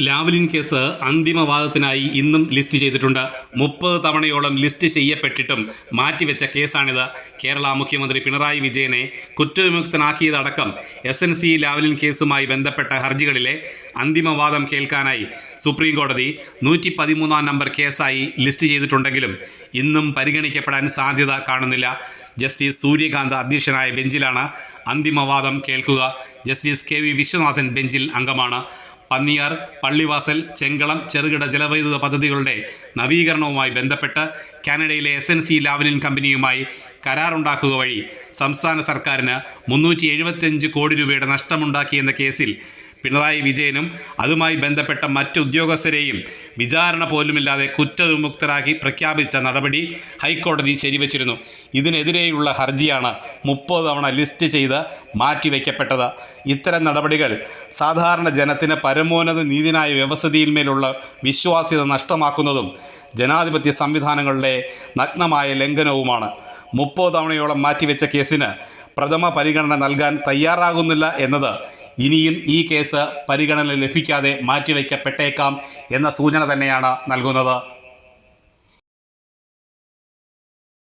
Lavalin case അന്തിമവാദത്തിനായി ഇന്നും list ചെയ്തിട്ടുണ്ട്. മുപ്പത് തവണയോളം ലിസ്റ്റ് ചെയ്യപ്പെട്ടിട്ടും മാറ്റിവെച്ച കേസാണിത്. കേരള മുഖ്യമന്ത്രി പിണറായി വിജയനെ കുറ്റവിമുക്തനാക്കിയതടക്കം എസ് എൻ സി ലാവ്ലിൻ കേസുമായി ബന്ധപ്പെട്ട ഹർജികളിലെ അന്തിമവാദം കേൾക്കാനായി സുപ്രീം കോടതി നൂറ്റി പതിമൂന്നാം നമ്പർ കേസായി ലിസ്റ്റ് ചെയ്തിട്ടുണ്ടെങ്കിലും ഇന്നും പരിഗണിക്കപ്പെടാൻ സാധ്യത കാണുന്നില്ല. ജസ്റ്റിസ് സൂര്യകാന്ത് അധ്യക്ഷനായ ബെഞ്ചിലാണ് അന്തിമവാദം കേൾക്കുക. ജസ്റ്റിസ് കെ വി വിശ്വനാഥൻ ബെഞ്ചിൽ അംഗമാണ്. പന്നിയാർ പള്ളിവാസൽ ചെങ്കളം ചെറുകിട ജലവൈദ്യുത പദ്ധതികളുടെ നവീകരണവുമായി ബന്ധപ്പെട്ട് കാനഡയിലെ എസ് എൻ സി ലാവലിൻ കമ്പനിയുമായി കരാറുണ്ടാക്കുക വഴി സംസ്ഥാന സർക്കാരിന് മുന്നൂറ്റി എഴുപത്തിയഞ്ച് കോടി രൂപയുടെ നഷ്ടമുണ്ടാക്കിയെന്ന കേസിൽ പിണറായി വിജയനും അതുമായി ബന്ധപ്പെട്ട മറ്റ് ഉദ്യോഗസ്ഥരെയും വിചാരണ പോലുമില്ലാതെ കുറ്റവിമുക്തരാക്കി പ്രഖ്യാപിച്ച നടപടി ഹൈക്കോടതി ശരിവച്ചിരുന്നു. ഇതിനെതിരെയുള്ള ഹർജിയാണ് മുപ്പത് തവണ ലിസ്റ്റ് ചെയ്ത് മാറ്റിവെക്കപ്പെട്ടത്. ഇത്തരം നടപടികൾ സാധാരണ ജനത്തിന് പരമോന്നത നീതിനായ വ്യവസ്ഥിതിയിന്മേലുള്ള വിശ്വാസ്യത നഷ്ടമാക്കുന്നതും ജനാധിപത്യ സംവിധാനങ്ങളുടെ നഗ്നമായ ലംഘനവുമാണ്. മുപ്പത് തവണയോളം മാറ്റിവെച്ച കേസിന് പ്രഥമ പരിഗണന നൽകാൻ തയ്യാറാകുന്നില്ല എന്നത് ഇനിയും ഈ കേസ് പരിഗണന ലഭിക്കാതെ മാറ്റിവെക്കപ്പെട്ടേക്കാം എന്ന സൂചന തന്നെയാണ് നൽകുന്നത്.